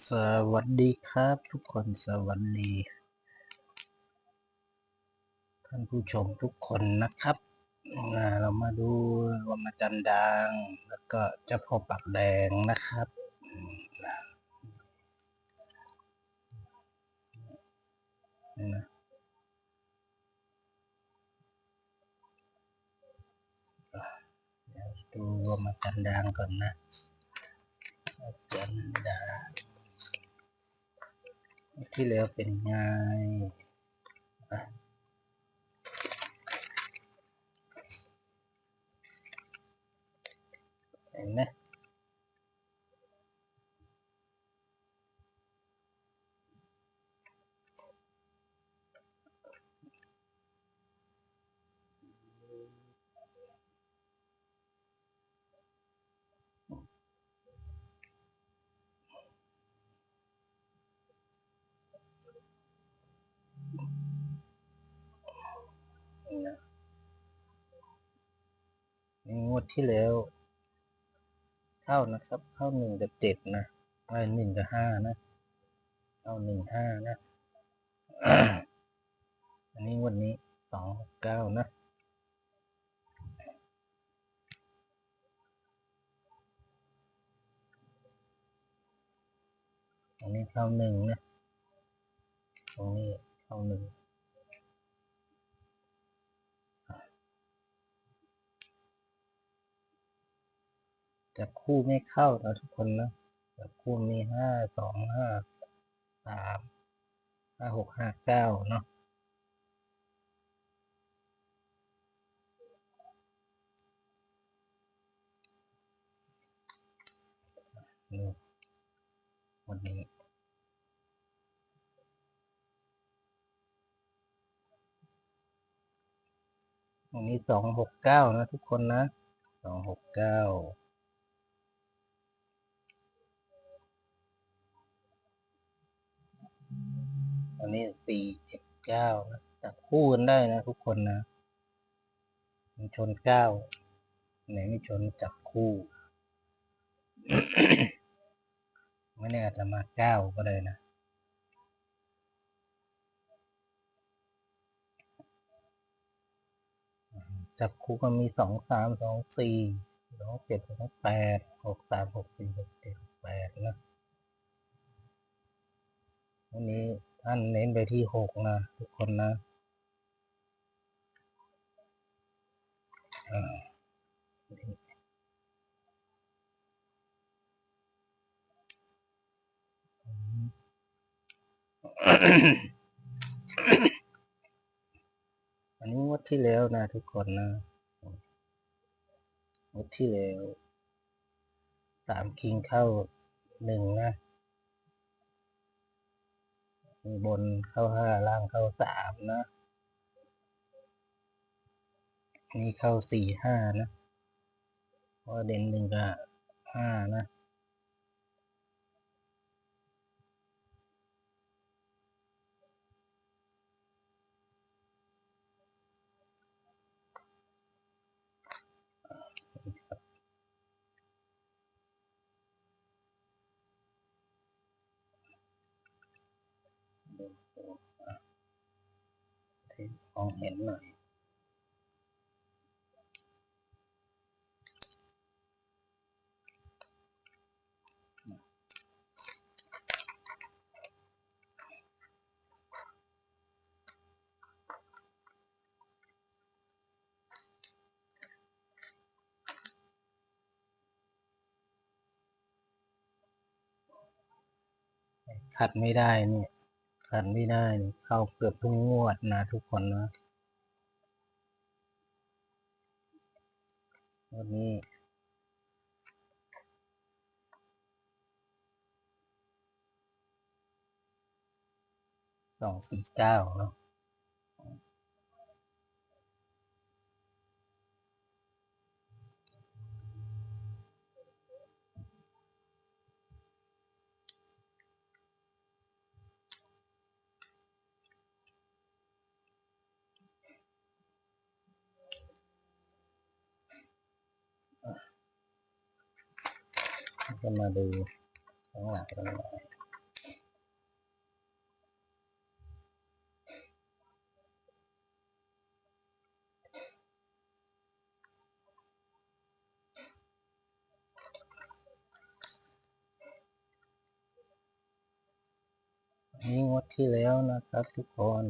สวัสดีครับทุกคนสวัสดี ท่านผู้ชมทุกคนนะครับอ่าเรามาดูรวมจันทร์ดัง แล้วก็เจ้าพ่อปากแดงนะครับมนะดูรวมจันทร์ดังก่อนนะจันทร์ดัง ที่แล้วเป็นไงเห็นไหม นี่นะนี่งวดที่แล้วเข้านะครับเข้าหนึ่งกับเจ็ดนะไอ้หนึ่งกับห้านะเข้าหนึ่งห้านะ อันนี้งวันนี้สองเก้านะอันนี้เข้าหนึ่งนะ ตรงนี้ เข้าหนึ่งจับคู่ไม่เข้านะทุกคนนะจับคู่มีห้าสองห้าสามห้าหกห้าเก้าเนาะวันนี้ วันนี้สองหกเก้านะทุกคนนะสองหกเก้าอันนี้สี่เจ็ดเก้านะจับคู่กันได้นะทุกคนนะมันชนเก้าไหนไม่ชนจับคู่ไม่แน่จจะมาเก้าก็ได้นะ จับคู่ก็มีสองสามสองสี่สองเจ็ดสองแปดหกสามหกสี่หกเจ็ดแปดนะวันนี้ท่านเน้นไปที่หกนะทุกคนนะอ่า อันนี้งวดที่แล้วนะทุกคนนะงวดที่แล้วสามคิงเข้าหนึ่งนะมีบนเข้าห้าล่างเข้าสามนะ นี่เข้าสี่ห้านะเพราะเด่นหนึ่งกับห้านะ มองเห็นหน่อยขัดไม่ได้เนี่ย ขันไม่ได้นี่เข้าเกือบทุกงวดนะทุกคนนะวันนี้สองสี่เก้าเนาะ มาดูข้งหลังกันหน่อยนี่งดที่แล้วนะครับทุกคน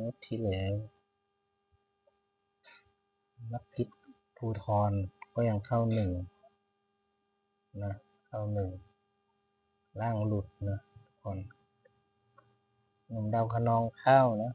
งดที่แล้วนักคิดภูทรก็ยังเข้าหนึ่ง นะเข้าหนึ่งล่างหลุดนะทุกคนหนุ่มดาวคะนองเข้านะ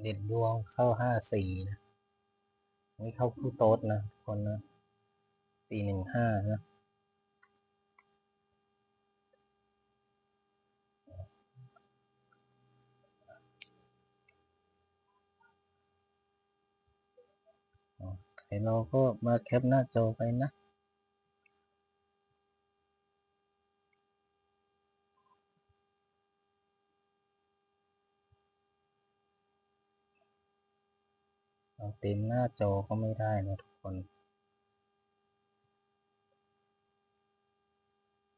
เด็ดดวงเข้าห้าสี่นะนี่เข้าคู่โต๊ดนะทุกคนนะสี่หนึ่งห้านะใครเราก็มาแคปหน้าจอไปนะ เต็มหน้าจอก็ไม่ได้นะทุกคน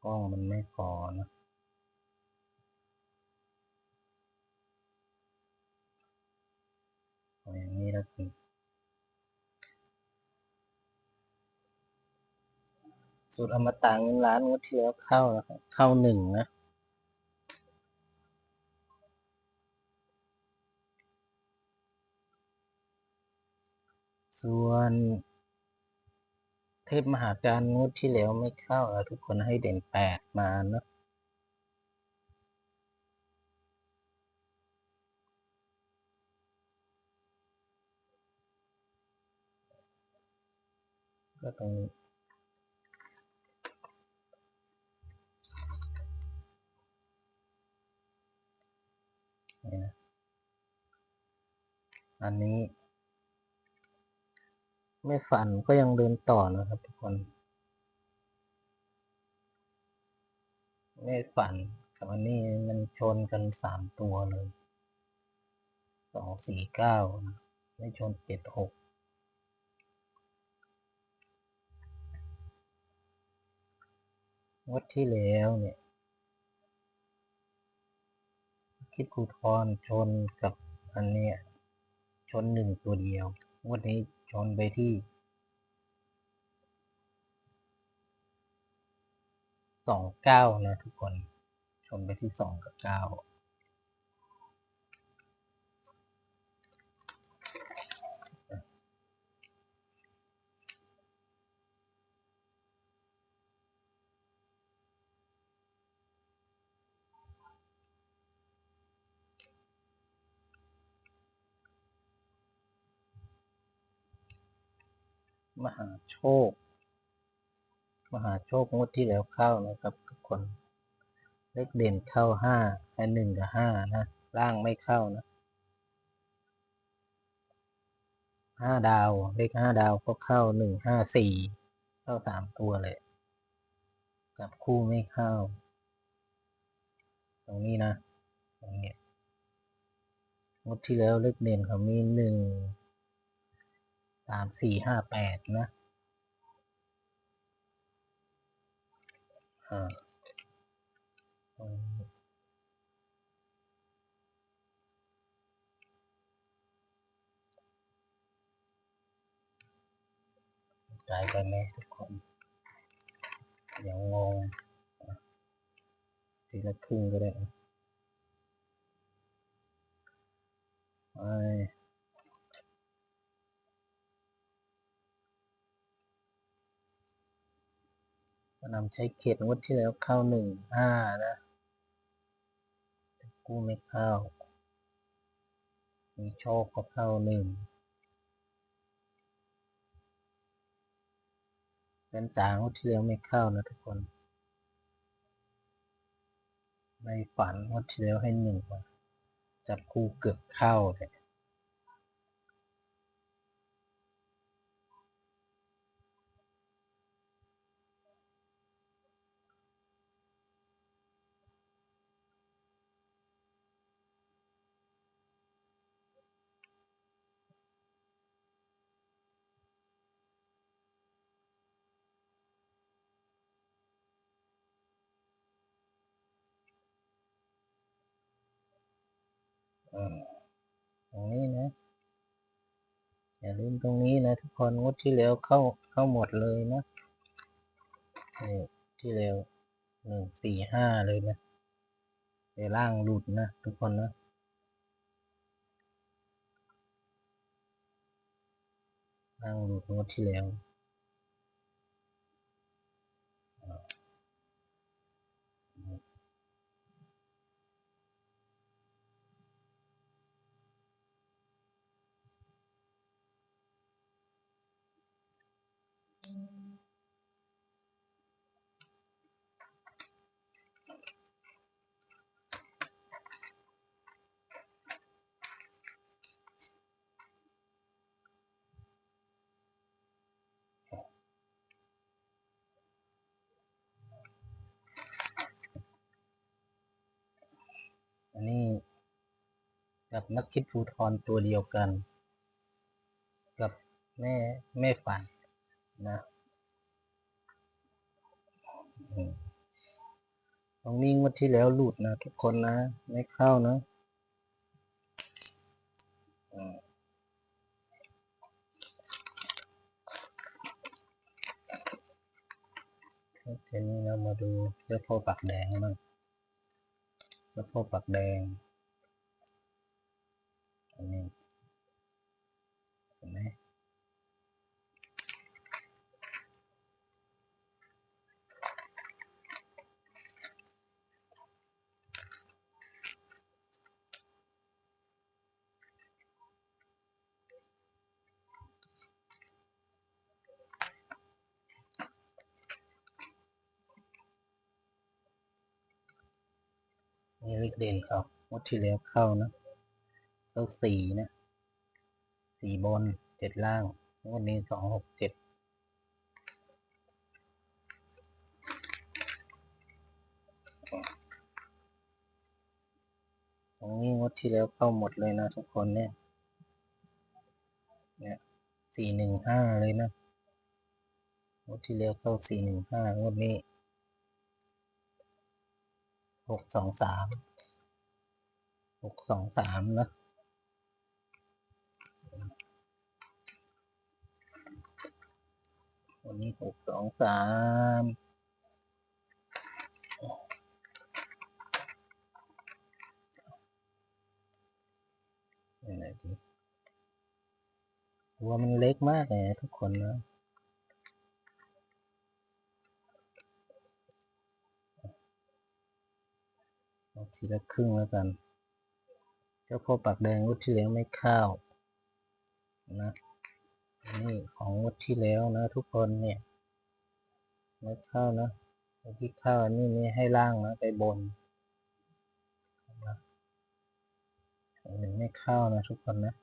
กล้องมันไม่พอนะอาอย่างนี้แล้วกันสูตรอมตะเงินล้านงวดที่แล้วเข้าเข้าหนึ่งนะ ส่วน เทพมหาการงวดที่แล้วไม่เข้าทุกคนให้เด่นแปดมาเนอะก็ตรงนี้อันนี้ ไม่ฝันก็ยังเดินต่อนะครับทุกคนไม่ฝันกับอันนี้มันชนกันสามตัวเลยสองสี่เก้าไม่ชนเจ็ดหกงวดที่แล้วเนี่ยคิดภูทรชนกับอันเนี้ยชนหนึ่งตัวเดียววดนี้ช นไปที่สองเก้านะทุกคน ชนไปที่สองกับเก้า มหาโชค มหาโชคงวดที่แล้วเข้านะครับทุกคน เลขเด่นเข้าห้าแค่หนึ่งกับห้านะ ล่างไม่เข้านะห้าดาว เลขห้าดาวก็เข้าหนึ่งห้าสี่เข้าสามตัวเลยจับคู่ไม่เข้า ตรงนี้นะตรงนี้งวดที่แล้วเลขเด่นเขามีหนึ่ง สามสี่ห้าแปดนะอ่าตรงนี้ใจไปไหมทุกคนเดี๋ยวงงทีละครึ่งก็ได้นะไป นำใช้เขตงวดที่แล้วเข้าหนึ่งห้านะแต่กู้ไม่เข้า มีโชคก็เข้าหนึ่งเป็นจางงวดที่แล้วไม่เข้านะทุกคน ในฝันงวดที่แล้วให้หนึ่งจับคู่เกือบเข้าเลย ตรงนี้นะ อย่าลืมตรงนี้นะทุกคนงดที่แล้วเข้าเข้าหมดเลยนะนี่ที่แล้วหนึ่งสี่ห้าเลยนะในล่างหลุดนะทุกคนนะล่างหลุดงดที่แล้ว กับนักคิดภูทรตัวเดียวกัน กับแม่แม่ฝันนะอืมตรงนี้งวดที่แล้วหลุดนะทุกคนนะ ไม่เข้านะอืมทีนี้เรามาดูเจ้าพ่อปากแดงบ้างเจ้าพ่อปากแดง อันนี้เห็นไหม นี่เลขเด่นเขางวดที่แล้วเข้านะเข้าสี่นะสี่บนเจ็ดล่างงวดนี้สองหกเจ็ดตรงนี้งวดที่แล้วเข้าหมดเลยนะทุกคนเนี่ยเนี่ยสี่หนึ่งห้าเลยนะงวดที่แล้วเข้าสี่หนึ่งห้างวดนี้ หกสองสามหกสองสามนะวันนี้หกสองสามอะไรดีหัวมันเล็กมากเลยทุกคนนะ เอาทีละครึ่งแล้วกันเจ้าพ่อปากแดงงวดที่แล้วไม่เข้าวนะนี่ของงวดที่แล้วนะ ทุกคนเนี่ยไม่เข้านะที่เข้าวนนี้ไม่ให้ล่างนะไปบนนะอันนี้ไม่เข้านะทุกคนนะ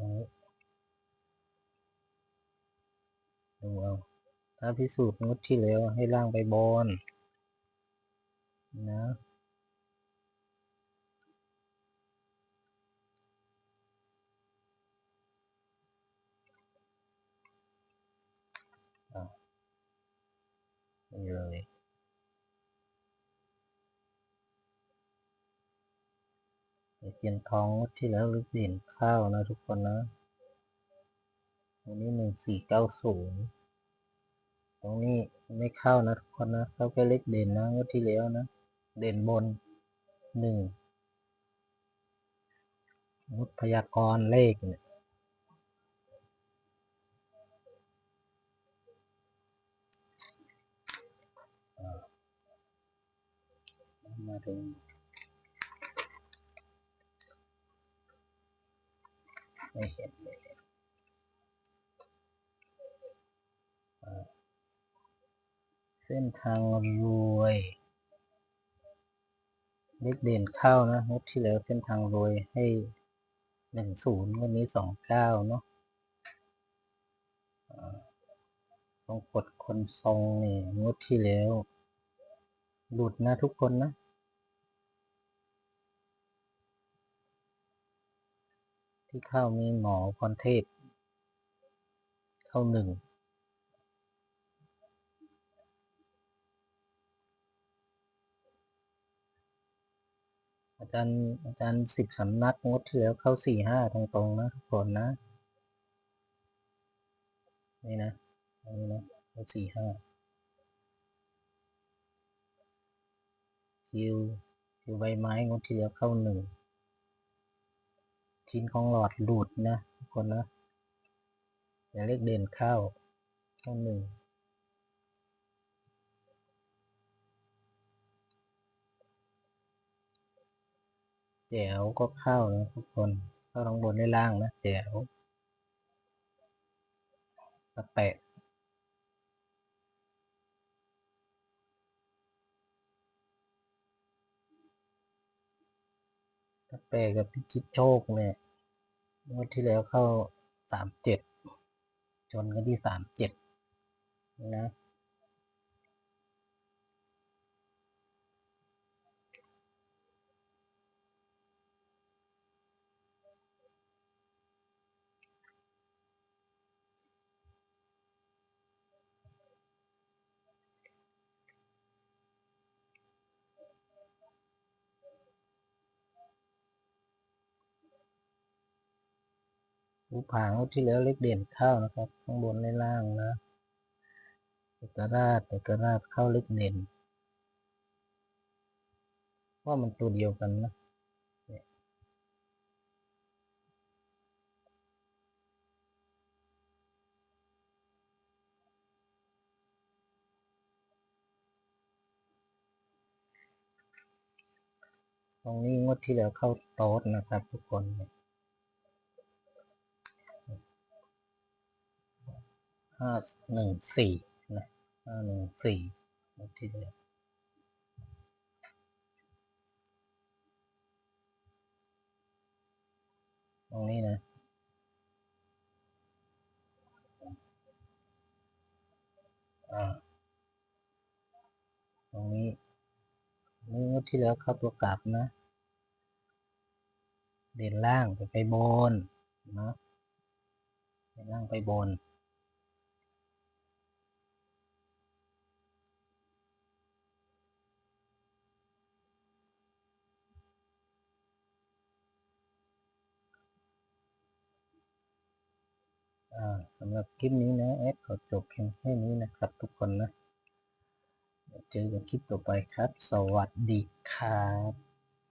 ลองดูเอา ถ้าพิสูจน์งดที่แล้วให้ล่างไปบนนะอะนี่เลย ไอเทียนทองงวดที่แล้วหรือเปลี่ยนข้าวนะทุกคนนะอันนี้หนึ่งสี่เก้าศูนย์ตรงนี้ไม่เข้านะทุกคนนะเข้าแค่เล็กเด่นนะงวดที่แล้วนะ เด่นบนหนึ่งงดพยากรณ์เลขเนี่ยอ่ามาดู ไม่เห็นเลยเส้นทางรวยเลขเด่นเข้านะงวดที่แล้วเส้นทางรวยให้หนึ่งศูนย์วันนี้สองเก้าเนาะต้องกดคนทรงนี่งวดที่แล้ว หลุดนะทุกคนนะ ที่เข้ามีหมอพรเทพ เข้าหนึ่ง อาจารย์อาจารย์สิบสำนักงดที่แล้วเข้าสี่ห้าตรงๆนะทุกคนนะ นี่นะนนี้นะเข้าสี่ห้าคิวคิวใบไม้งดที่แล้วเข้าหนึ่ง ชิ้นของหลอดหลุดนะทุกคนนะอย่าเลขเด่นเข้าเข้าหนึ่งแจ๋วก็เข้านะทุกคน เข้าทั้งบนได้ล่างนะแจ๋วตะแปะตะแปะกับพิชิตโชคเนี่ย งวดที่แล้วเข้าสามเจ็ดชนกันที่สามเจ็ดนะ รูผางที่แล้วเลขเด่นเข้านะครับ ข้างบนในล่างนะเอกราชเอกราชเข้าเลขเด่นว่ามันตัวเดียวกันนะตรงนี้งวดที่แล้วเข้าโต๊ดนะครับทุกคนเนี่ย ห้าหนึ่งสี่นะห้าหนึ่งสี่งวดที่แล้วตรงนี้นะอ่าตรงนี้นี่งวดที่แล้วเข้าตัวกลับนะ เด่นล่างไปไปบนนะเด่นล่างไปบน สำหรับคลิปนี้นะแอดขอจบเพียงแค่นี้นะครับทุกคนนะเดี๋ยวเจอกันคลิปต่อไปครับ สวัสดีครับ